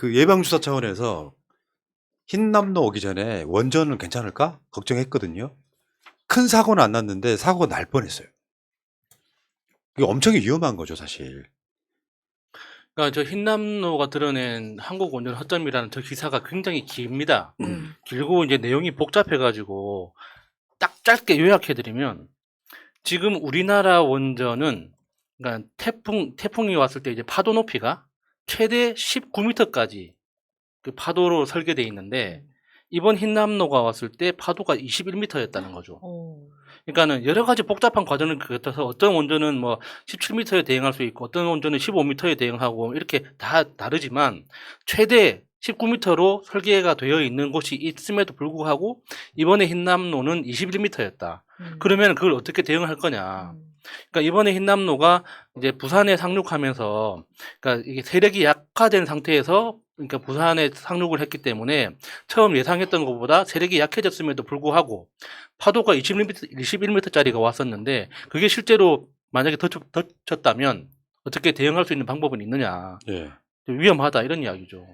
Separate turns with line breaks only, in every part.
그 예방주사 차원에서 흰남노 오기 전에 원전은 괜찮을까 걱정했거든요. 큰 사고는 안 났는데 사고가 날 뻔했어요. 이게 엄청 위험한 거죠, 사실.
그러니까 저 흰남노가 드러낸 한국 원전 허점이라는 저 기사가 굉장히 깁니다.
음.
길고 이제 내용이 복잡해가지고 딱 짧게 요약해드리면 지금 우리나라 원전은 그러니까 태풍 태풍이 왔을 때 이제 파도 높이가 최대 19m까지 그 파도로 설계돼 있는데 이번 흰남노가 왔을 때 파도가 21m였다는 거죠.
어.
그러니까는 여러 가지 복잡한 과정을 거쳐서 어떤 원전은 뭐 17m에 대응할 수 있고 어떤 원전은 15m에 대응하고 이렇게 다 다르지만 최대 19m로 설계가 되어 있는 곳이 있음에도 불구하고 이번에 흰남노는 21m였다.
음.
그러면 그걸 어떻게 대응할 거냐?
음.
그러니까 이번에 흰남노가 이제 부산에 상륙하면서 그러니까 이게 세력이 약화된 상태에서 그러니까 부산에 상륙을 했기 때문에 처음 예상했던 것보다 세력이 약해졌음에도 불구하고 파도가 21m, 21m짜리가 왔었는데 그게 실제로 만약에 덧쳤, 덧쳤다면 어떻게 대응할 수 있는 방법은 있느냐.
예.
위험하다 이런 이야기죠.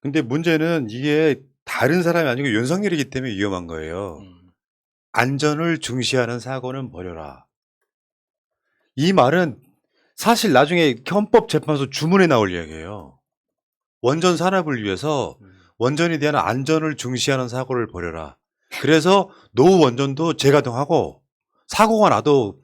근데 문제는 이게 다른 사람이 아니고 윤석열이기 때문에 위험한 거예요.
음.
안전을 중시하는 사고는 버려라. 이 말은 사실 나중에 헌법재판소 주문에 나올 이야기예요. 원전 산업을 위해서
음.
원전에 대한 안전을 중시하는 사고를 버려라. 그래서 노후 원전도 재가동하고 사고가 나도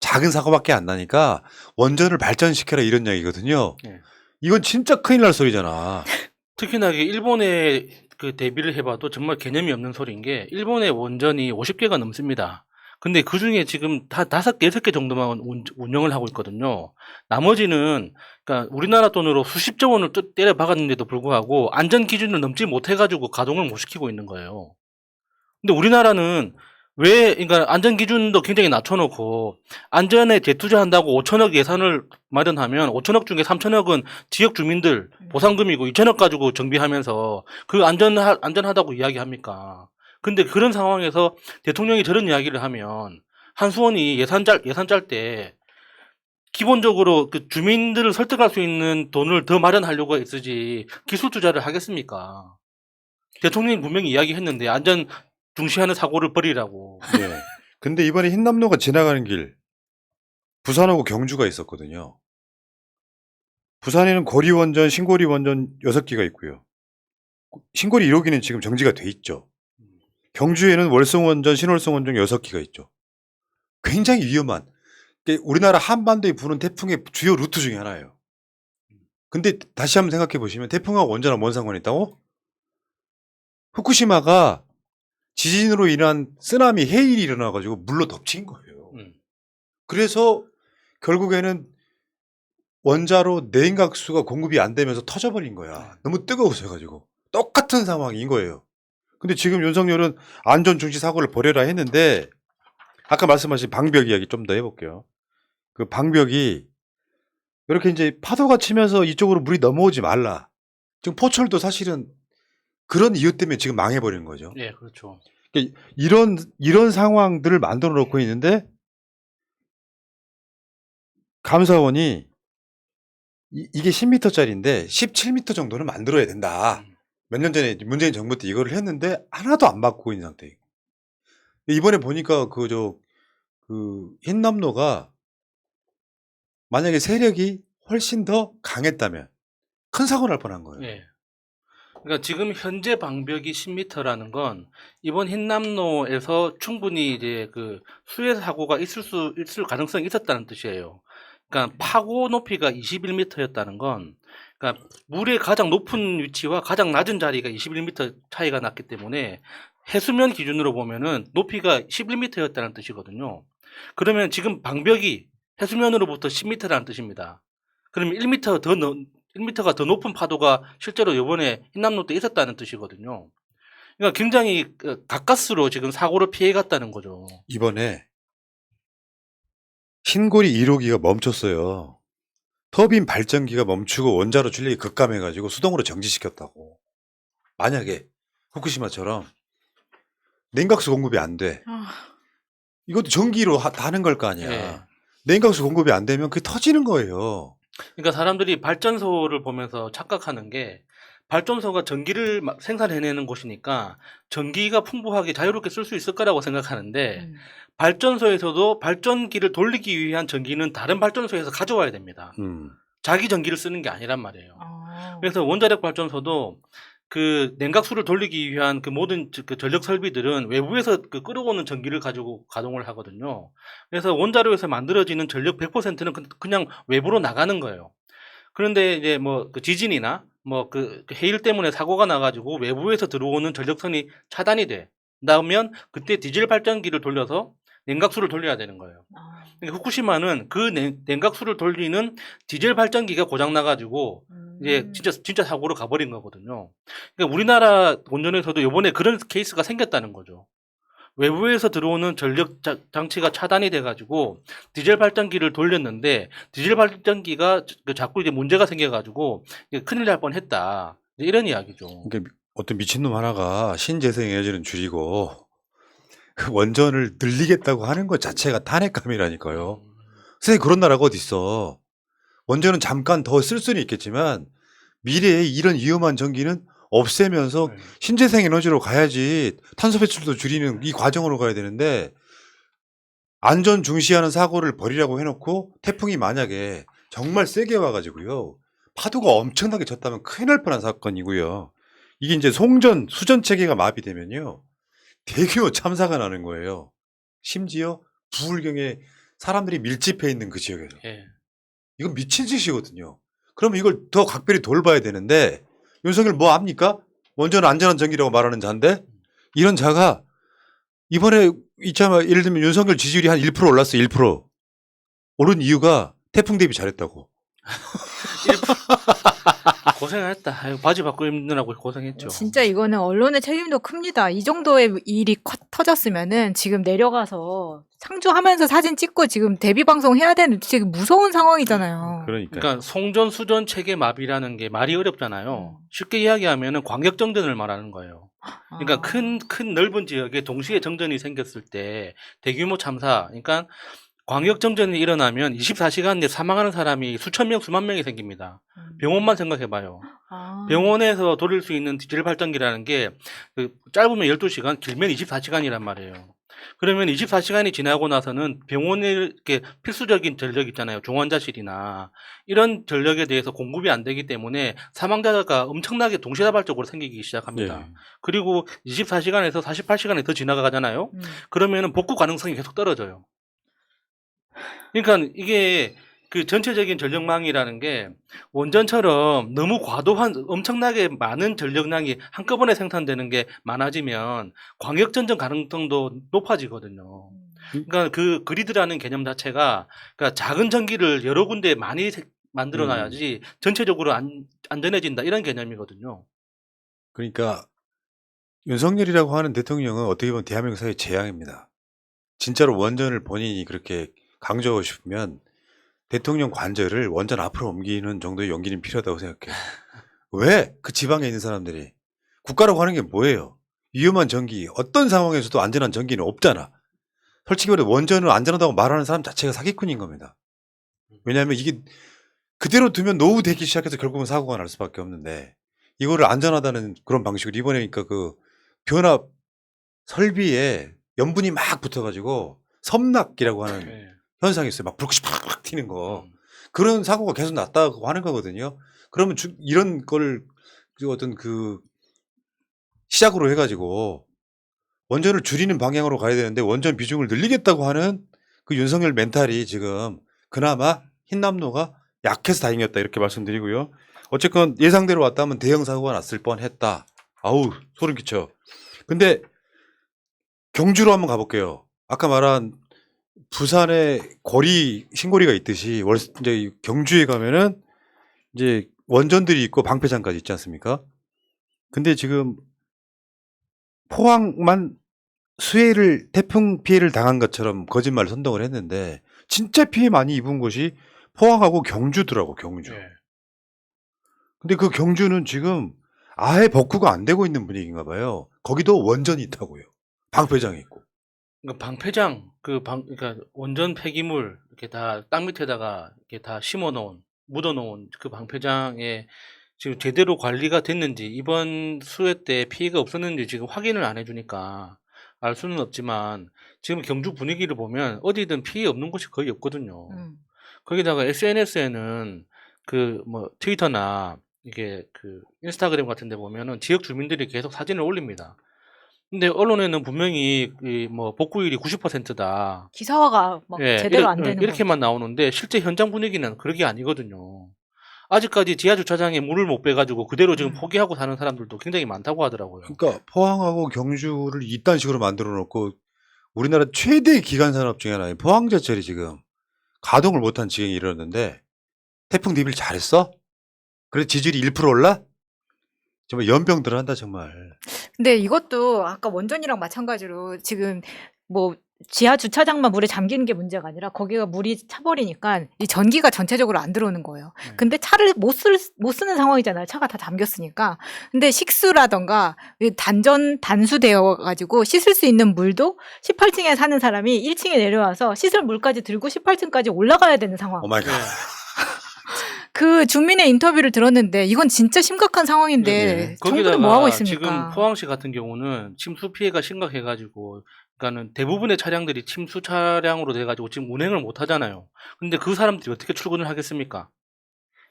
작은 사고밖에 안 나니까 원전을 발전시켜라 이런 이야기거든요.
네.
이건 진짜 큰일 날 소리잖아.
특히나 이게 일본에 그 대비를 해봐도 정말 개념이 없는 소리인 게 일본의 원전이 50개가 넘습니다. 근데 그 중에 지금 다 다섯 개, 여섯 개 정도만 운- 운영을 하고 있거든요. 나머지는 그러니까 우리나라 돈으로 수십조 원을 또 때려 박았는데도 불구하고 안전 기준을 넘지 못해가지고 가동을 못 시키고 있는 거예요. 근데 우리나라는 왜, 그러니까 안전 기준도 굉장히 낮춰놓고 안전에 재투자한다고 5천억 예산을 마련하면 5천억 중에 3천억은 지역 주민들 보상금이고 2천억 가지고 정비하면서 그 안전 안전하다고 이야기합니까? 근데 그런 상황에서 대통령이 저런 이야기를 하면 한수원이 예산 짤 예산 짤 때 기본적으로 그 주민들을 설득할 수 있는 돈을 더 마련하려고 했으지 기술 투자를 하겠습니까? 대통령이 분명히 이야기했는데 안전 중시하는 사고를 버리라고.
예. 근데 이번에 흰남노가 지나가는 길 부산하고 경주가 있었거든요. 부산에는 고리 원전, 신고리 원전 6개가 있고요. 신고리 1호기는 지금 정지가 돼 있죠. 경주에는 월성 원전, 신월성 원전 6개가 있죠. 굉장히 위험한 우리나라 한반도에 부는 태풍의 주요 루트 중에 하나예요. 근데 다시 한번 생각해 보시면 태풍하고 원전하고 뭔 상관이 있다고? 후쿠시마가 지진으로 인한 쓰나미 해일이 일어나가지고 물로 덮친 거예요.
음.
그래서 결국에는 원자로 내인각수가 공급이 안 되면서 터져버린 거야. 너무 뜨거워서 해가지고 똑같은 상황인 거예요. 근데 지금 윤석열은 안전 중시 사고를 벌여라 했는데 아까 말씀하신 방벽 이야기 좀 더 해볼게요. 그 방벽이 이렇게 이제 파도가 치면서 이쪽으로 물이 넘어오지 말라. 지금 포철도 사실은 그런 이유 때문에 지금 망해버린 거죠.
네, 그렇죠.
이런 이런 상황들을 만들어 놓고 있는데 감사원이 이, 이 게 10m짜리인데 17m 정도는 만들어야 된다.
음.
몇 년 전에 문재인 정부 때 이거를 했는데 하나도 안 바꾸고 있는 상태예요. 이번에 보니까 그저그 흰남노가 만약에 세력이 훨씬 더 강했다면 큰 사고 날 뻔한 거예요.
예. 그러니까 지금 현재 방벽이 10m라는 건 이번 흰남로에서 충분히 이제 그 수해 사고가 있을 수 있을 가능성이 있었다는 뜻이에요. 그러니까 파고 높이가 21m였다는 건 그러니까 물의 가장 높은 위치와 가장 낮은 자리가 21m 차이가 났기 때문에 해수면 기준으로 보면은 높이가 11m였다는 뜻이거든요. 그러면 지금 방벽이 해수면으로부터 10m라는 뜻입니다. 그러면 1m 더 넘, 1m가 더 높은 파도가 실제로 이번에 흰남노 때 있었다는 뜻이거든요. 그러니까 굉장히 그 가까스로 지금 사고를 피해갔다는 거죠.
이번에 흰고리 1호기가 멈췄어요. 터빈 발전기가 멈추고 원자로 출력이 급감해가지고 수동으로 정지시켰다고. 만약에 후쿠시마처럼 냉각수 공급이 안 돼.
아,
이것도 전기로 하, 하는 걸 거 아니야.
예.
냉각수 공급이 안 되면 그게 터지는 거예요.
그러니까 사람들이 발전소를 보면서 착각하는 게 발전소가 전기를 막 생산해내는 곳이니까 전기가 풍부하게 자유롭게 쓸 수 있을 거라고 생각하는데
음.
발전소에서도 발전기를 돌리기 위한 전기는 다른 발전소에서 가져와야 됩니다.
음.
자기 전기를 쓰는 게 아니란 말이에요.
아.
그래서 원자력 발전소도 그 냉각수를 돌리기 위한 그 모든 저- 그 전력 설비들은 외부에서 그 끌어오는 전기를 가지고 가동을 하거든요. 그래서 원자로에서 만들어지는 전력 100%는 그- 그냥 외부로 나가는 거예요. 그런데 이제 뭐그 지진이나 뭐그 해일 때문에 사고가 나가지고 외부에서 들어오는 전력선이 차단이 돼. 나오면 그때 디젤 발전기를 돌려서 냉각수를 돌려야 되는 거예요.
아.
그러니까 후쿠시마는 그 냉, 냉각수를 돌리는 디젤 발전기가 고장 나가지고 이제
음.
진짜 진짜 사고로 가버린 거거든요. 그러니까 우리나라 원전에서도 이번에 그런 케이스가 생겼다는 거죠. 외부에서 들어오는 전력 자- 장치가 차단이 돼가지고 디젤 발전기를 돌렸는데 디젤 발전기가 그 자꾸 이제 문제가 생겨가지고 큰일 날 뻔했다. 이런 이야기죠.
그러니까 어떤 미친놈 하나가 신재생 에너지는 줄이고 그 원전을 늘리겠다고 하는 것 자체가 탄핵감이라니까요. 세상에 그런 나라가 어디 있어. 원전은 잠깐 더 쓸 수는 있겠지만 미래에 이런 위험한 전기는 없애면서
네.
신재생 에너지로 가야지 탄소 배출도 줄이는 이 과정으로 가야 되는데 안전 중시하는 사고를 버리라고 해놓고 태풍이 만약에 정말 세게 와가지고요 파도가 엄청나게 쳤다면 큰일 날 뻔한 사건이고요 이게 이제 송전 수전 체계가 마비되면요 대규모 참사가 나는 거예요 심지어 부울경에 사람들이 밀집해 있는 그 지역에서
예.
이건 미친 짓이거든요. 그러면 이걸 더 각별히 돌봐야 되는데 윤석열 뭐 압니까? 원전은 안전한 전기라고 말하는 자인데 이런 자가 이번에 있잖아 예를 들면 윤석열 지지율이 한 1% 올랐어 1% 오른 이유가 태풍 대비 잘했다고.
고생했다. 아이고, 바지 바꾸고 입느라고 고생했죠.
진짜 이거는 언론의 책임도 큽니다. 이 정도의 일이 커- 터졌으면은 지금 내려가서 상주하면서 사진 찍고 지금 데뷔 방송 해야 되는 지금 무서운 상황이잖아요.
그러니까.
그러니까 송전 수전 체계 마비라는 게 말이 어렵잖아요.
음.
쉽게 이야기하면은 광역 정전을 말하는 거예요. 그러니까
아.
큰 큰 넓은 지역에 동시에 정전이 생겼을 때 대규모 참사, 그러니까 광역 정전이 일어나면 24시간 내에 사망하는 사람이 수천 명, 수만 명이 생깁니다.
음.
병원만 생각해봐요.
아.
병원에서 돌릴 수 있는 디젤 발전기라는 게 그 짧으면 12시간, 길면 24시간이란 말이에요. 그러면 24시간이 지나고 나서는 병원에 이렇게 필수적인 전력 있잖아요. 중환자실이나 이런 전력에 대해서 공급이 안 되기 때문에 사망자가 엄청나게 동시다발적으로 생기기 시작합니다.
예.
그리고 24시간에서 48시간이 더 지나가잖아요.
음.
그러면은 복구 가능성이 계속 떨어져요. 그러니까 이게 그 전체적인 전력망이라는 게 원전처럼 너무 과도한 엄청나게 많은 전력량이 한꺼번에 생산되는 게 많아지면 광역 전전 가능성도 높아지거든요. 그러니까 그 그리드라는 개념 자체가 그러니까 작은 전기를 여러 군데 많이 세- 만들어 놔야지 전체적으로 안, 안전해진다 이런 개념이거든요.
그러니까 윤석열이라고 하는 대통령은 어떻게 보면 대한민국 사회의 재앙입니다. 진짜로 원전을 본인이 그렇게 강조하고 싶으면 대통령 관절을 원전 앞으로 옮기는 정도의 용기는 필요하다고 생각해요. 왜? 그 지방에 있는 사람들이. 국가라고 하는 게 뭐예요? 위험한 전기, 어떤 상황에서도 안전한 전기는 없잖아. 솔직히 말해 원전을 안전하다고 말하는 사람 자체가 사기꾼인 겁니다. 왜냐하면 이게 그대로 두면 노후 되기 시작해서 결국은 사고가 날 수밖에 없는데 이거를 안전하다는 그런 방식으로 이번에 그러니까 그 변압 설비에 염분이 막 붙어가지고 섬낙이라고 하는
네.
현상이 있어요. 막 불꽃이 팍팍 튀는 거.
음.
그런 사고가 계속 났다고 하는 거거든요. 그러면 주- 이런 걸그 어떤 그 시작으로 해가지고 원전을 줄이는 방향으로 가야 되는데 원전 비중을 늘리겠다고 하는 그 윤석열 멘탈이 지금 그나마 흰남노가 약해서 다행이었다 이렇게 말씀드리고요. 어쨌건 예상대로 왔다면 대형 사고가 났을 뻔했다. 아우 소름 끼쳐. 근데 경주로 한번 가볼게요. 아까 말한 부산에 거리 신고리가 있듯이 월 이제 경주에 가면은 이제 원전들이 있고 방패장까지 있지 않습니까? 근데 지금 포항만 수해를 태풍 피해를 당한 것처럼 거짓말 선동을 했는데 진짜 피해 많이 입은 곳이 포항하고 경주더라고 경주.
네.
근데 그 경주는 지금 아예 복구가 안 되고 있는 분위기인가 봐요. 거기도 원전이 있다고요. 방패장이 있고.
그러니까 방패장 그 방 그러니까 원전 폐기물 이렇게 다 땅 밑에다가 이렇게 다 심어 놓은 묻어 놓은 그 방패장에 지금 제대로 관리가 됐는지 이번 수해 때 피해가 없었는지 지금 확인을 안 해주니까 알 수는 없지만 지금 경주 분위기를 보면 어디든 피해 없는 곳이 거의 없거든요.
음.
거기다가 SNS에는 그 뭐 트위터나 이게 그 인스타그램 같은 데 보면은 지역 주민들이 계속 사진을 올립니다. 근데 언론에는 분명히 이 뭐 복구율이 90%다.
기사화가 막
예,
제대로
이렇-
안 되는
이렇게만 나오는데 실제 현장 분위기는 그렇게 아니거든요. 아직까지 지하 주차장에 물을 못 빼가지고 그대로 지금
음.
포기하고 사는 사람들도 굉장히 많다고 하더라고요.
그러니까 포항하고 경주를 이딴 식으로 만들어 놓고 우리나라 최대 기간 산업 중에 하나인 포항제철이 지금 가동을 못한 지경이 이르렀는데 태풍 대비를 잘했어? 그래서 지지율이 1% 올라? 정말 연병들 한다 정말.
근데 이것도 아까 원전이랑 마찬가지로 지금 뭐 지하 주차장만 물에 잠기는 게 문제가 아니라 거기가 물이 차버리니까 이 전기가 전체적으로 안 들어오는 거예요.
네.
근데 차를 못, 쓸, 못 쓰는 상황이잖아요. 차가 다 잠겼으니까. 근데 식수라던가 이 단전 단수되어 가지고 씻을 수 있는 물도 18층에 사는 사람이 1층에 내려와서 씻을 물까지 들고 18층까지 올라가야 되는 상황.
오 마이 갓.
네.
그 주민의 인터뷰를 들었는데 이건 진짜 심각한 상황인데
네.
정부는 뭐 하고 있습니까?
지금 포항시 같은 경우는 침수 피해가 심각해가지고, 그러니까는 대부분의 차량들이 침수 차량으로 돼가지고 지금 운행을 못 하잖아요. 근데 그 사람들이 어떻게 출근을 하겠습니까?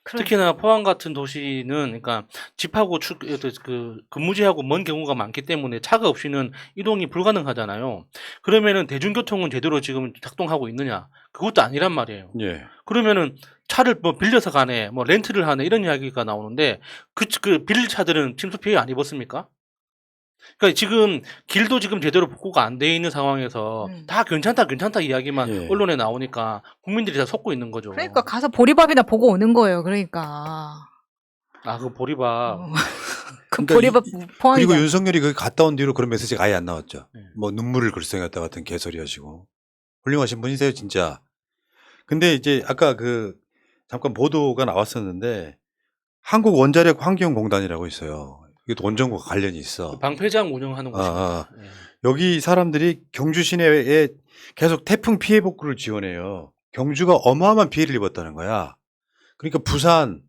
그래.
특히나 포항 같은 도시는 그러니까 집하고 출, 그 근무지하고 먼 경우가 많기 때문에 차가 없이는 이동이 불가능하잖아요. 그러면은 대중교통은 제대로 지금 작동하고 있느냐? 그것도 아니란 말이에요.
예.
그러면은 차를 뭐 빌려서 가네, 뭐 렌트를 하네 이런 이야기가 나오는데 그, 그 빌릴 차들은 침수 피해 안 입었습니까? 그러니까 지금 길도 지금 제대로 복구가 안 돼 있는 상황에서
음.
다 괜찮다 괜찮다 이야기만
예.
언론에 나오니까 국민들이 다 속고 있는 거죠.
그러니까 가서 보리밥이나 보고 오는 거예요. 그러니까.
아 그 보리밥
어. 그
그러니까
보리밥 포항이
그리고 윤석열이 거기 갔다 온 뒤로 그런 메시지가 아예 안 나왔죠.
네.
뭐 눈물을 글썽였다 같은 개소리 하시고 훌륭하신 분이세요 진짜. 근데 이제 아까 그 잠깐 보도가 나왔었는데 한국 원자력 환경공단이라고 있어요. 이게 원전과 관련이 있어.
그 방패장 운영하는
아,
곳입니다.
아.
예.
여기 사람들이 경주 시내에 계속 태풍 피해 복구를 지원해요. 경주가 어마어마한 피해를 입었다는 거야. 그러니까 부산,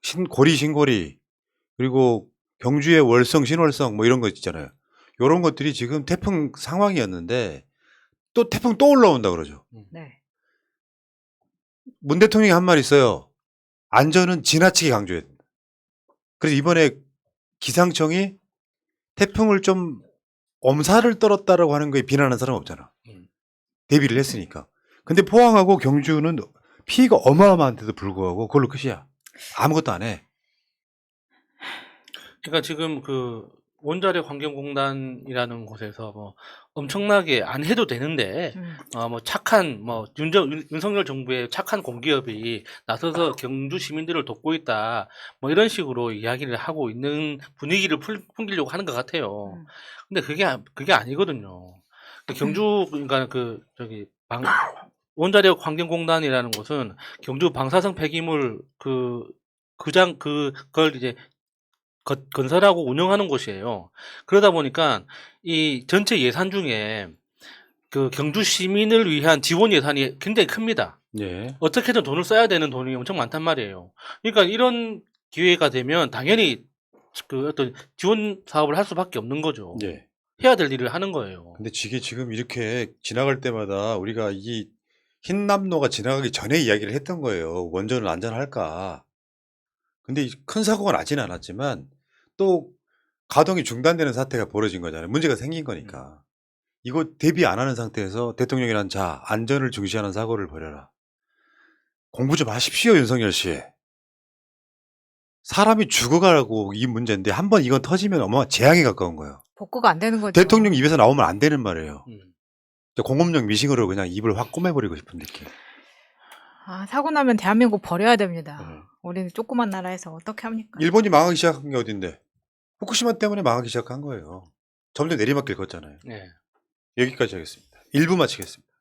신, 고리, 신고리, 그리고 경주의 월성, 신월성 뭐 이런 거 있잖아요. 이런 것들이 지금 태풍 상황이었는데 또 태풍 또 올라온다 그러죠.
네.
문 대통령이 한 말 있어요. 안전은 지나치게 강조했다. 그래서 이번에 기상청이 태풍을 좀 엄살을 떨었다라고 하는 거에 비난하는 사람 없잖아.
음.
대비를 했으니까. 근데 포항하고 경주는 피해가 어마어마한데도 불구하고 그걸로 끝이야. 아무것도 안 해.
그러니까 지금 그 원자력 환경공단이라는 곳에서 뭐 엄청나게 안 해도 되는데
음.
어뭐 착한 뭐 윤정 윤- 윤석열 정부의 착한 공기업이 나서서 경주 시민들을 돕고 있다 뭐 이런 식으로 이야기를 하고 있는 분위기를 풀, 풍기려고 하는 것 같아요.
음.
근데 그게 아- 그게 아니거든요. 그 경주 그러니까 그 저기 방 원자력 환경공단이라는 곳은 경주 방사성 폐기물 그 그장 그걸 이제 건- 건설하고 운영하는 곳이에요. 그러다 보니까 이 전체 예산 중에 그 경주 시민을 위한 지원 예산이 굉장히 큽니다.
예.
어떻게든 돈을 써야 되는 돈이 엄청 많단 말이에요. 그러니까 이런 기회가 되면 당연히 그 어떤 지원 사업을 할 수밖에 없는 거죠.
예.
해야 될 일을 하는 거예요.
근데 이게 지금 이렇게 지나갈 때마다 우리가 이 흰남노가 지나가기 전에 이야기를 했던 거예요. 원전은 안전할까. 근데 이큰 사고가 나지는 않았지만 또 가동이 중단되는 사태가 벌어진 거잖아요. 문제가 생긴 거니까. 이거 대비 안 하는 상태에서 대통령이란 자, 안전을 중시하는 사고를 벌여라. 공부 좀 하십시오, 윤석열 씨. 사람이 죽어가고 이 문제인데 한 번 이건 터지면 어마어마한 재앙에 가까운 거예요.
복구가 안 되는 거죠.
대통령 입에서 나오면 안 되는 말이에요.
음.
공업용 미싱으로 그냥 입을 확 꼬매버리고 싶은 느낌.
아, 사고 나면 대한민국 버려야 됩니다.
네.
우리는 조그만 나라에서 어떻게 합니까?
일본이 망하기 시작한 게 어딘데? 후쿠시마 때문에 망하기 시작한 거예요. 점점 내리막길 걷잖아요.
네.
여기까지 하겠습니다. 1부 마치겠습니다.